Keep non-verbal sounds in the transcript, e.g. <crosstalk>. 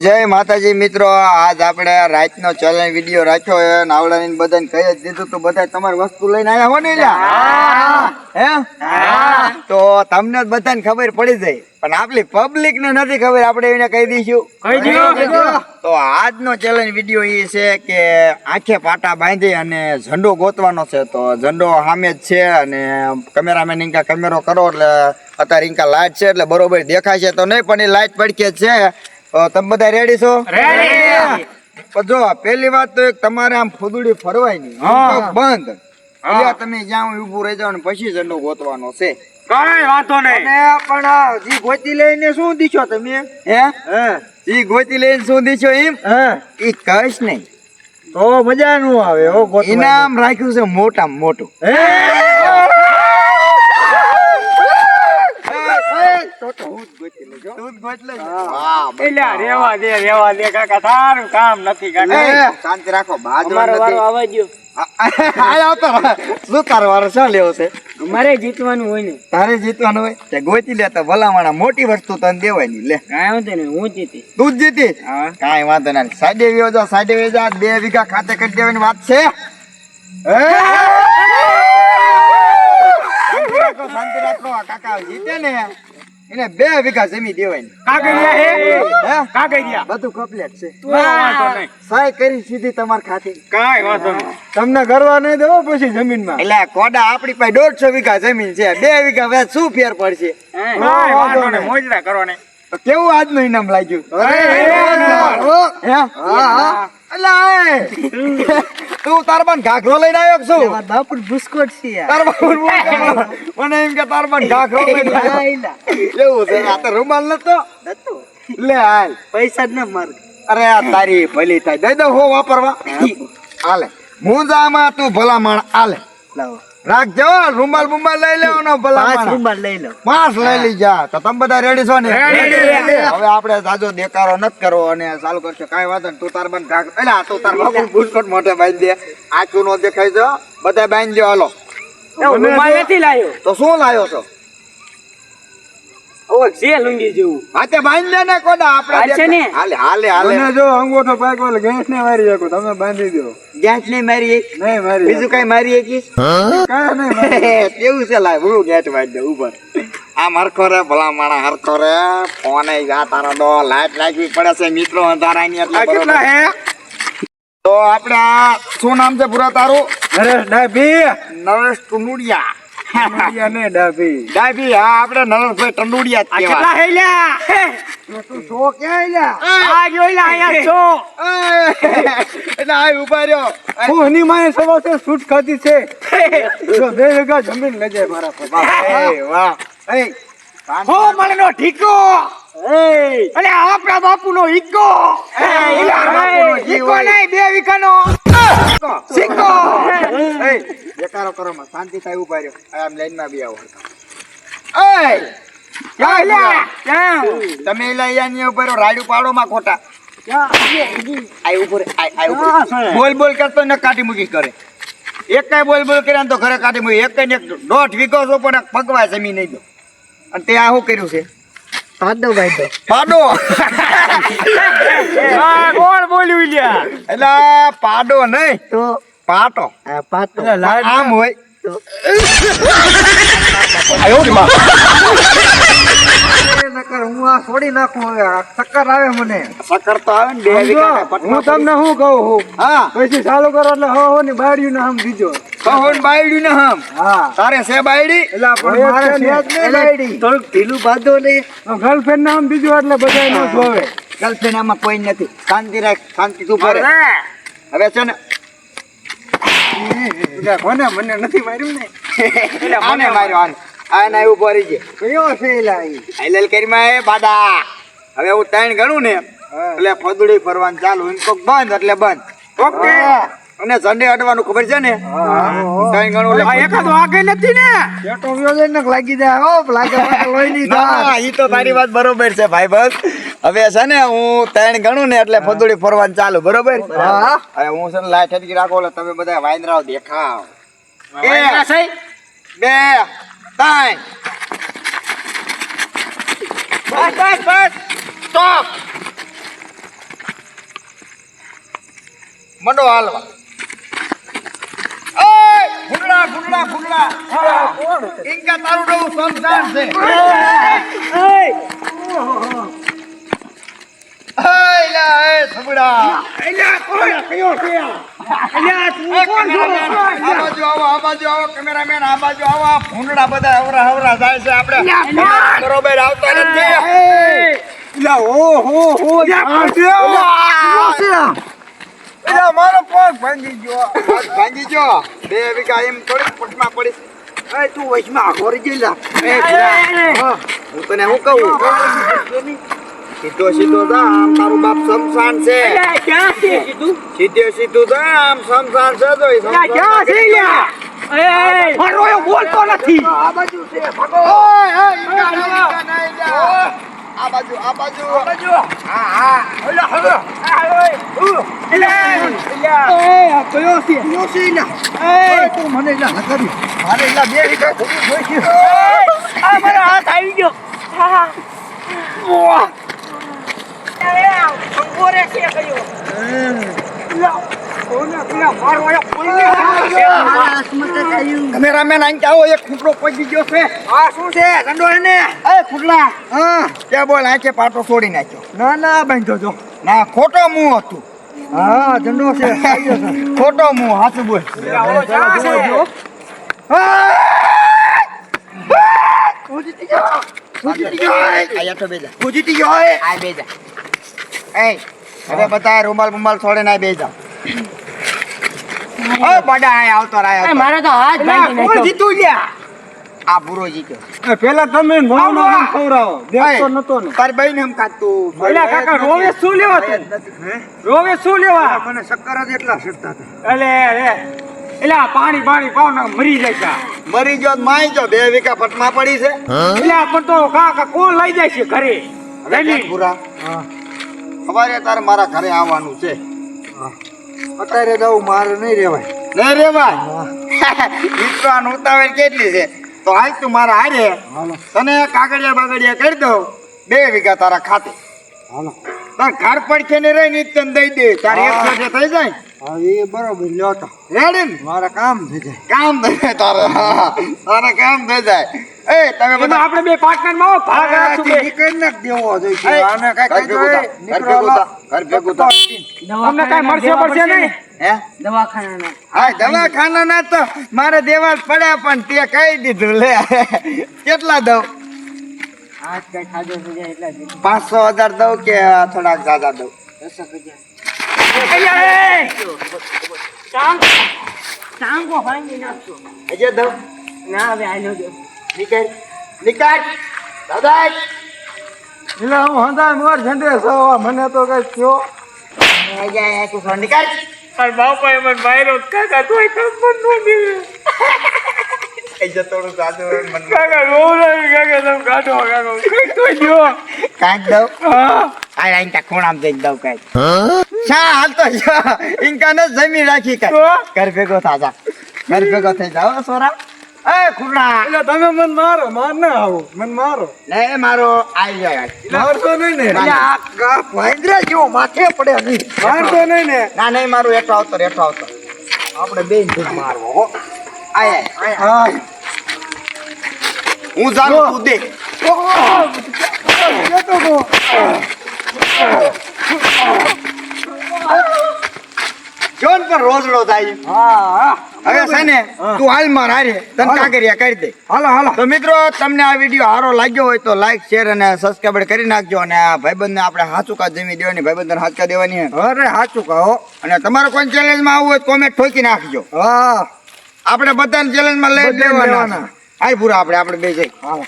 જય માતાજી મિત્રો આજ આપણે રાતનો ચેલેન્જ વીડિયો રાખ્યો છે નાવડાની બધાને કહી જ દીધું તો બધા તમારી વસ્તુ લઈને આવ્યા હો ને? હે. તો તમને બધાને ખબર પડી જાય. પણ આપણી પબ્લિક ને નથી ખબર આપણે એને કહી દઈશું. તો આજનો ચેલેન્જ વીડિયો એ છે કે આંખે પાટા બાંધી અને ઝંડો ગોતવાનો છે. તો ઝંડો સામે જ છે અને કેમેરામેન ઇન્કા કેમેરો કરો એટલે અત્યારે ઇન્કા લાઈટ છે એટલે બરોબર દેખાય છે. તો નહીં પણ એ લાઈટ પડકે છે. તમે બધા રેડી છો? રેડી. જો પેલી વાત તો એક તમારે આમ ફુદડી ફરવાય નહીં. બંધ. એટલે તમે જ્યાં ઊભું રહી જાવ ને પછી ઝંડો ગોતવાનો છે. કઈ વાંધો નહીં. પણ આ જી ગોતી લઈને શું દીશો તમે? હે? જી ગોતી લઈને શું દીશો એમ? ઈ કશ નહીં. તો મજા નું આવે હો ગોતવાની. ઇનામ રાખ્યું છે મોટામાં મોટું તો તો હું જ ગોતી લેજો તું જ ગોત લેજો વાહ રેવા દે રેવા દે કાકા તારું કામ નથી કાકા. શાંતિ રાખો બાજુ અમારો વારો આવવા દ્યો. શું તારો વારો શું લેવો છે? અમારે જીતવાનું હોય ને. તારે જીતવાનું હોય? તે ગોતી લેતા ભલામણા મોટી વસ્તુ તને દેવાની લે. કાંઈ વાંધો નહીં હું જીતી તું જ જીતી હા. કાંઈ વાંધો નહીં. સાડે વ્યો સાડે વ્યો બે વીઘા ખાતે કરી દેવાની વાત છે. શાંતિ રાખો કાકા જીતે ને. એને બે વીઘા જમી દેવાની કાગળિયા હે? હે? કાગળિયા. બધું કમ્પ્લીટ છે. વાંધો કરી સીધી તમાર ખાતે. કાંઈ વાંધો નહીં. તમને ગરવા નહીં દેવો પછી જમીનમાં. એટલે કોડા આપણી પાસે દોઢસો વીઘા જમીન છે. બે વીઘા વ્યાજ શું ફેર પડશે. કાંઈ વાંધો નહીં. મોજડા કરો નહીં તો કેવું આજનું ઇનામ લાગ્યું? અરે, હે? હા હા એટલે એ. તું તાર બાન ઘાઘરો લઈને આવ્યો છું બાપુર બાપુ બુસ્કોટ છે યાર. તાર બાપુ મને એમ કે તાર બાન ઘાઘરો લઈને આવ્યો. એવું છે આ તો રૂમાલ નતો. લે હાલ. પૈસા જ ના માર. અરે આ તારી ભલી થાય. દઈ દો હો વાપરવા? હાલે. હું જામાં તું ભલામણ હાલે. લાવો. રાખજો રૂમાલ બુમાલ લઈ લેવાનો પાંચ રૂમાલ લઈ લો. પાંચ લઈ લીજા. તો તમે બધા રેડી છો ને? હવે આપણે સાજો દેકારો નથી કરો અને ચાલુ કરશો. કઈ વાંધો નહીં. તું તાર બંધ ઘાઘ એટલે આ તું તાર બાપુ બુસ્કોટ મોટે બાંધી દે. આ નો દેખાય છે બધા બાંધી દે હાલો રૂમાલ નથી લાયો. તો શું લાયો છો? ઓ છે લુંગી જેવું. હાથે બાંધી દે ને કોડા આપણે હાલશે ને? દેખાય. હાલે હાલે હાલે. મને જો અંગૂઠો પાકો એટલે ગેસ ને મારી શકો તમે બાંધી દો. ગેસ નહીં મારી એક? નહીં મારી બીજું કઈ મારી એકીશ કાંઈ નહીં મારી <laughs> કેવું છે લાય? હું ગેટ વાંચ દે ઉપર. આ હરખો રે ભલા માણા હરખો રે. ફોન આ તારો દો લાઈટ લાગવી પડે છે મિત્રો અંધારાની એટલે આ કેટલા બરોબર. હે? તો આપણે આ શું નામ છે પૂરા તારું? નરેશ ડાભી નરેશ ટુંડુડિયા ને ડાભી. ડાભી હા આપણે નરેશભાઈ ટંડુડિયા જ કેટલા કહેવાય હે? લ્યા તું છો ક્યાં લ્યા આ જોઈ લે અહીંયા છો. એટલે આ ઊભા રહ્યો. હું એની માએ સવાસે સૂટ ખાધી છે. જો બે વીઘા જમીન લઈ જાય મારા પર. એ વાહ. એ હો મળનો ઠીકો અને આપણા બાપુનો ઈકો એ, બાપુનો ઈકો નહીં બે વીઘાનો. સિક્કો! એ બેકારો કરો માં શાંતિ થાય ઊભા રહ્યો આમ લાઈનમાં બી આવો. એ ક્યાં લ્યા ક્યાં? તમે ઉપર પાડો માં ખોટા. બોલ બોલ કરતો ને કાઢી મૂકી કરે એક કઈ બોલ બોલ કર્યા તો ઘરે કાઢી મૂકી એક કઈ દોઢ વીઘો છો પણ પગવા જમી નહીં દો. અને તે આ શું કર્યું છે? પાડો ભાઈ તો. પાડો. <laughs> આ કોણ બોલ્યું લ્યા? એટલે પાડો નહીં. તો પાટો. આ પાતો આમ હોય. નકર હું આ છોડી નાખું હવે. ચક્કર આવે મને. ચક્કર તો આવે ને બે હું તમને શું કહું હું હા. પછી ચાલુ કરો એટલે હો હો ને બાયડ્યું ને આમ દીજો કહું બાયડી ને હમ હા. તારે છે બાયડી? એટલે પણ મારે છે બાયડી. થોડુંક ઢીલું બાંધો ને. ગર્લફ્રેન્ડ નામ દીધું એટલે બધા ન જોવે. ગર્લફ્રેન્ડ આમાં કોઈ નથી. શાંતિ રાખ શાંતિ તું ભરે. હવે? છે ને. કોને? મને નથી માર્યું ને. <laughs> મને માર્યો. આને આને એવું ભરી છે. કયો ફેલ આવી? હાઈલેલ કરીમાં એ બાદા. હવે હું ત્રણ ગણું ને એટલે ફદુડી ફરવાનું ચાલુ એમ કોક બંધ એટલે બંધ. ઓકે? અને ઝંડે અડવાનું ખબર છે ને? ત્રણ ગણું એટલે એકાદો આગળ નથી ને? પેટો વ્યો જાય ને લાગી જાય. ઓ લાગે લોહી ની ધાર. ઈ તો તારી વાત બરોબર છે ભાઈ બસ. હવે છે ને હું ત્રણ ગણું ને એટલે ફદડી ફરવાનું ચાલુ બરોબર? હા. હવે હું છે ને લાઈટ રાખો એટલે તમે બધા વાંદરાઓ દેખાવ. એ? બે ત્રણ બસ બસ બસ સ્ટોપ મંડો હાલવા. ફૂલડા ફૂલડા ફૂલડા ઇન્કા તારું નવું સંતાન છે. લા એ સબડા આ બાજુ આવો આ બાજુ આવો કેમેરામેન આ બાજુ આવો. આ ભૂંડડા બધા હવરા હવરા જાય છે આપણે. બરોબર આવતા નથી. લા ઓ હો હો એલા મારો પગ ભાંગી ગયો. પગ ભાંગી ગયો. બે વીઘા એમ થોડી પટમાં પડી. એ તું વચમાં ઘોરી ગયેલા. હું તને શું કહું? સીધો સીધો જા આમ તારું બાપ શમશાન છે. ક્યાં છે? કીધું સીધે સીધું જા આમ શમશાન છે. તો ક્યાં છે લ્યા? એ મારો એ બોલતો નથી. આ બાજુ છે આ બાજુ આ બાજુ. આ બાજુ. હા હા ઓલા હવે એ આ કયો છે? યોસી ના એ. તું મને લા હકરી મારે લા બે રીતે જોઈ છે આ મારો હાથ આવી ગયો હા અંગોરે છે કયો કેમેરામેન અહીં આવો એક ખૂટલો પડી ગયો છે. આ શું છે? દંડો એને એ ખૂટલા હા. કે બોલ આંખે પાટો છોડી નાખ્યો. ના ના બાંધો જો ના ખોટો મું હતું. હા દંડો છે ખોટો મું હાથ બોલ. હવે બધા રૂમાલ બુમાલ છોડે ના બેજા. ઓ બડા આય આવતો રાય મારા તો હાથ ભાંગી કોણ જીતું ગયા આ ભૂરો જીત્યો. પેલા તમે ખવરાવો દેખતો નતો ને. તાર બહેન એમ કાતું એલા કાકા રોવે શું લેવા તું? રોવે શું લેવા? મને શક્કર જ એટલા સડતા હતા. અલે અલે. એલા પાણી પાણી પાવ ને મરી જાય મરી ગયો માય માઈ ગયો બે વીકા ફટમાં પડી છે. એલા પણ તો કાકા કોણ લઈ જાય છે ઘરે? વેલી ભૂરા. સવારે તારે મારા ઘરે આવવાનું છે. અત્યારે દઉં મારે નહીં રેવાય નહીં રેવાય વિશ્વાન <laughs> ઉતાવળ કેટલી છે? તો આજ તું મારા હારે તને કાગળિયા બાગડિયા કરી દઉં. બે વીઘા તારા ખાતે. હાલો. તાર ઘર પડખે ને રહી ને તને દઈ દે. તારે એક થઈ જાય? હા બરોબર લ્યો તો. રેડી મારા કામ થઈ જાય. કામ થઈ જાય તારે. હા, કામ થઈ જાય. એ તમે બધા આપણે બે પાર્ટનરમાં આવો, ભાગ રાખશું નીકળી નાખ દેવો જોઈએ આને કાંઈ ઘર કહી ભેગું ઘર ભેગું થા, ઘર ભેગું થા. અમને કાંઈ મળશે પડશે નહીં? હે? દવાખાના હા દવાખાના ના તો મારે દેવા પડ્યા પણ તે કહી દીધું લે. કેટલા દઉં? કઈ પાંચસો હજાર દઉં કે થોડાક દાદા દઉં? ટાંગો ભાંગી નાખશો હજે દઉં ના હવે આલો દો નીકળ નીકળ દાદા હું હંધા મોર ઝંડે સવા મને તો કઈ કયો હજે તું ફોન તાર બાપાએ મને માર્યો કાકા તોય કામ ન દેવે હજે થોડું જાદુ મન કાકા રોવડાવી કાકા તમે કાઢો તો દઉં? હા. આ આઈ તા ખૂણામાં જઈને દઉં કઈ. શા હાલ તો ઇન્કાને જમી રાખી કઈ. ઘર ભેગો થા જા. ઘર ભેગો થઈ જાવ સોરા. એ ખૂણા એટલે તમે મન મારો માર ના આવો મન મારો. ને મારો આઈ જાય મારતો નહીં ને. એટલે આ ગા ભેંદરા જેવો માથે પડે નહીં. મારતો નહીં ને. ના નહીં મારું એટલો આવતો રે, આવતો. આપણે બે મારવો હો. આય આય, આય. હા જાણું તું દે. કેતો કહો જોન પર રોજડો થાય? હવે છે ને તું હાલમાં હારે તને હાલો. કાગરિયા કરી દે. હાલો હાલો. તો મિત્રો તમને આ વીડિયો સારો લાગ્યો હોય તો લાઈક શેર અને સબસ્ક્રાઈબ કરી નાખજો. અને આ ભાઈબંધને આપણે હાચુકા જમી દેવાની ભાઈબંધને હાચકા દેવાની. અરે હાચુકા હો. અને તમારે કોઈ ચેલેન્જમાં આવવું હોય કોમેન્ટ ઠોકી નાખજો. હા. આપણે બધાને ચેલેન્જમાં લઈ લેવાના. લેવાના. પૂરા આપણે આપણે બે જઈ. હાલો.